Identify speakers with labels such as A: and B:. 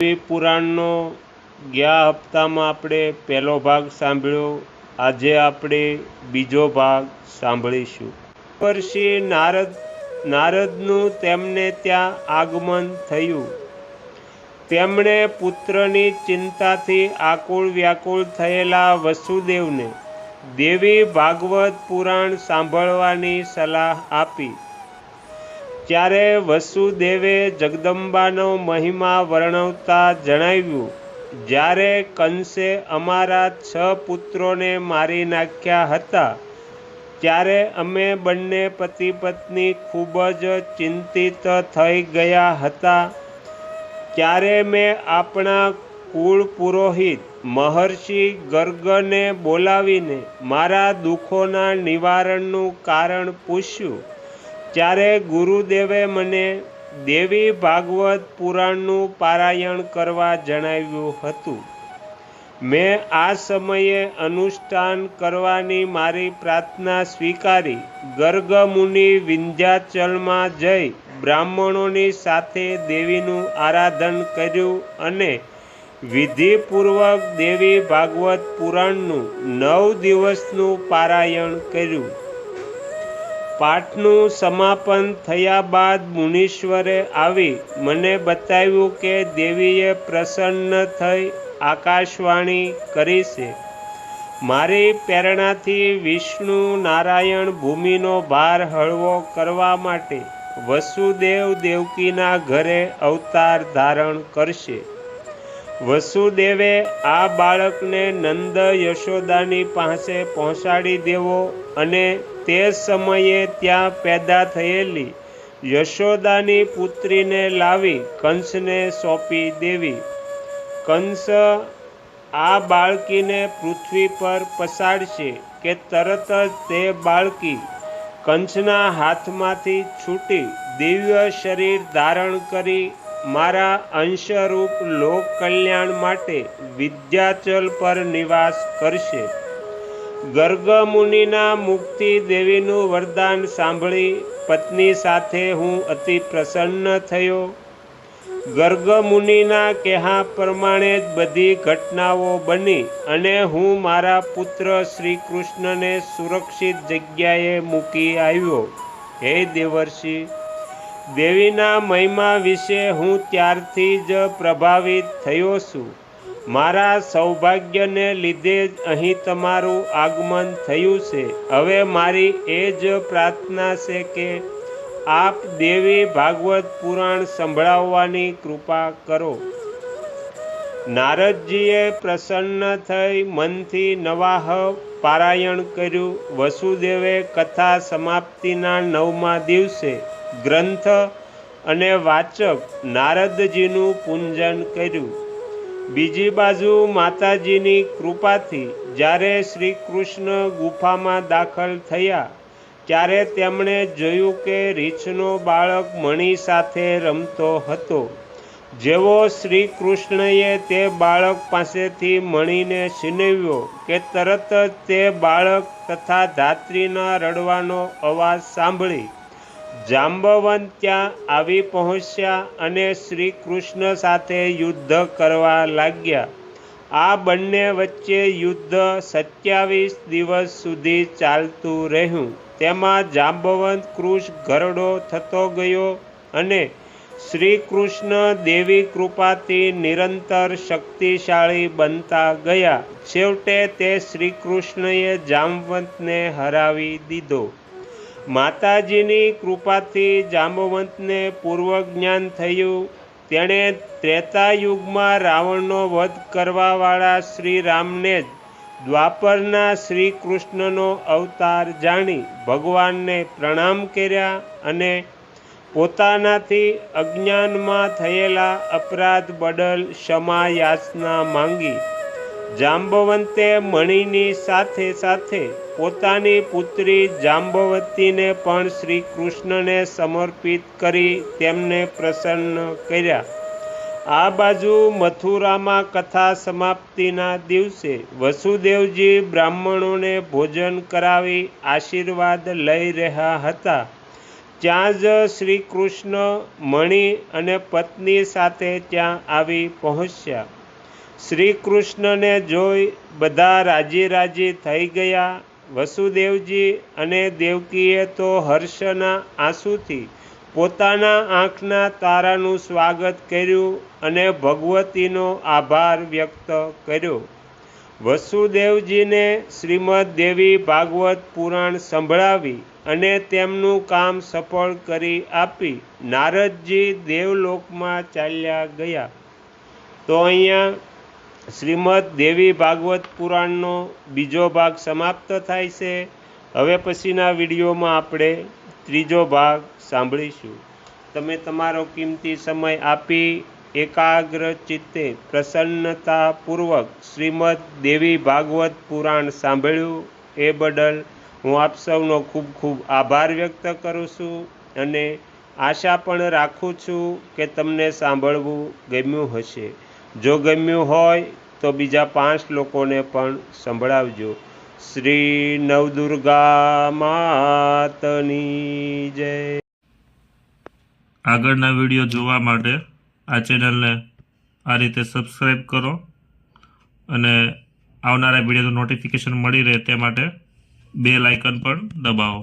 A: પુરાણનો ગયા હપ્તામાં આપણે પહેલો ભાગ સાંભળ્યો. આજે આપણે બીજો ભાગ સાંભળીશું. વર્ષે નારદ, નારદનું તેમને ત્યાં આગમન થયું. તેમણે પુત્રની ચિંતાથી આકુળ વ્યાકુળ થયેલા વસુદેવને દેવી ભાગવત પુરાણ સાંભળવાની સલાહ આપી. ત્યારે વસુદેવે જગદંબાનો મહિમા વર્ણવતા જણાવ્યું, જ્યારે કંસે અમારા છ પુત્રોને મારી નાખ્યા હતા, ત્યારે અમે બંને પતિ પત્ની ખૂબ જ ચિંતિત થઈ ગયા હતા. ત્યારે મેં આપણા કુળ પુરોહિત મહર્ષિ ગર્ગને બોલાવીને મારા દુઃખોના નિવારણનું કારણ પૂછ્યું. ત્યારે ગુરુદેવે મને દેવી ભાગવત પુરાણનું પારાયણ કરવા જણાવ્યું હતું. મેં આ સમયે અનુષ્ઠાન કરવાની મારી પ્રાર્થના સ્વીકારી. ગર્ગમુનિ વિંધ્યાચલમાં જઈ બ્રાહ્મણોની સાથે દેવીનું આરાધન કર્યું અને વિધિપૂર્વક દેવી ભાગવત પુરાણનું નવ દિવસનું પારાયણ કર્યું. પાઠનું સમાપન થયા બાદ મુનીશ્વરે આવી, મને બતાવ્યું કે દેવીએ પ્રસન્ન થઈ આકાશવાણી કરી છે. મારી પ્રેરણાથી વિષ્ણુ નારાયણ ભૂમિનો ભાર હળવો કરવા માટે વસુદેવ દેવકીના ઘરે અવતાર ધારણ કરશે. વસુદેવે આ બાળકને નંદ યશોદાની પાસે પહોંચાડી દેવો અને તે સમયે ત્યાં પેદા થયેલી યશોદાની પુત્રીને લાવી કંસને સોંપી દેવી. કંસ આ બાળકીને પૃથ્વી પર પસાડશે કે તરત જ તે બાળકી કંસના હાથમાંથી છૂટી દિવ્ય શરીર ધારણ કરી મારા અંશરૂપ લોક કલ્યાણ માટે વિદ્યાચલ પર નિવાસ કરશે. ગર્ગ મુનિના મુક્તિ દેવીનું વરદાન સાંભળી પત્ની સાથે હું અતિ પ્રસન્ન થયો. ગર્ગમુનિના કહેવા પ્રમાણે જ બધી ઘટનાઓ બની અને હું મારા પુત્ર શ્રી કૃષ્ણને સુરક્ષિત જગ્યાએ મૂકી આવ્યો. હે દેવર્ષિ, દેવીના મહિમા વિશે હું ત્યારથી જ પ્રભાવિત થયો છું. મારા સૌભાગ્યને લીધે જ અહીં તમારું આગમન થયું છે. હવે મારી એ જ પ્રાર્થના છે કે આપ દેવી ભાગવત પુરાણ સંભળાવવાની કૃપા કરો. નારદજીએ પ્રસન્ન થઈ મનથી નવાહ પારાયણ કર્યું. વસુદેવે કથા સમાપ્તિના નવમા દિવસે ગ્રંથ અને વાચક નારદજીનું પૂંજન કર્યું. બીજી બાજુ માતાજીની કૃપાથી જ્યારે શ્રી કૃષ્ણ ગુફામાં દાખલ થયા, ત્યારે તેમણે જોયું કે રીછનો બાળક મણી સાથે રમતો હતો. જેવો શ્રી કૃષ્ણએ તે બાળક પાસેથી મણીને છીનવ્યો કે તરત જ તે બાળક તથા ધાત્રીના રડવાનો અવાજ સાંભળી જાંબવંત ત્યાં આવી પહોંચ્યા અને શ્રી કૃષ્ણ સાથે યુદ્ધ કરવા લાગ્યા. આ બંને વચ્ચે યુદ્ધ સત્યાવીસ દિવસ સુધી ચાલતું રહ્યું. તેમાં જાંબવંત કૃષ ગરડો થતો ગયો અને શ્રી કૃષ્ણ દેવી કૃપાથી નિરંતર શક્તિશાળી બનતા ગયા. છેવટે તે શ્રી કૃષ્ણએ જામવંતને હરાવી દીધો. માતાજીની કૃપાથી જાંબવંતને પૂર્વજ્ઞાન થયું. તેણે ત્રેતા યુગમાં રાવણનો વધ કરવાવાળા શ્રી રામને જ દ્વાપરના શ્રી કૃષ્ણનો અવતાર જાણી ભગવાનને પ્રણામ કર્યા અને પોતાનાથી અજ્ઞાનમાં થયેલા અપરાધ બદલ ક્ષમા યાચના માંગી. જાંબવંતે મણિની સાથે સાથે પોતાની પુત્રી જાંબવતીને પણ શ્રી કૃષ્ણને સમર્પિત કરી તેમને પ્રસન્ન કર્યા. આ બાજુ મથુરામાં કથા સમાપ્તિના દિવસે વસુદેવજી બ્રાહ્મણોને ભોજન કરાવી આશીર્વાદ લઈ રહ્યા હતા. ત્યાં જ શ્રી કૃષ્ણ મણિ અને પત્ની સાથે ત્યાં આવી પહોંચ્યા. શ્રી કૃષ્ણને જોઈ બધા રાજી રાજી થઈ ગયા. વસુદેવજી અને દેવકીએ તો હર્ષના આંસુથી પોતાના આંખના તારાનું સ્વાગત કર્યું અને ભગવતીનો આભાર વ્યક્ત કર્યો. વસુદેવજીને શ્રીમદ દેવી ભાગવત પુરાણ સંભળાવી અને તેમનું કામ સફળ કરી આપી. નારદજી દેવલોકમાં ચાલ્યા ગયા. તો અહીંયા શ્રીમદ દેવી ભાગવત પુરાણનો બીજો ભાગ સમાપ્ત થાય છે. હવે પછીના વિડીયોમાં આપણે ત્રીજો ભાગ સાંભળીશું. તમે તમારો કિંમતી સમય આપી એકાગ્ર ચિત્તે પ્રસન્નતાપૂર્વક શ્રીમદ દેવી ભાગવત પુરાણ સાંભળ્યું એ બદલ હું આપ સૌનો ખૂબ ખૂબ આભાર વ્યક્ત કરું છું અને આશા પણ રાખું છું કે તમને સાંભળવું ગમ્યું હશે. જો ગમ્યું હોય તો બીજા પાંચ લોકોને પણ સંભળાવજો. શ્રી નવદુર્ગા માતની જય.
B: આગળના વીડિયો જોવા માટે આ ચેનલને આ રીતે સબસ્ક્રાઈબ કરો અને આવનારા વિડીયોનું નોટિફિકેશન મળી રહે તે માટે બે લાઇકન પણ દબાવો.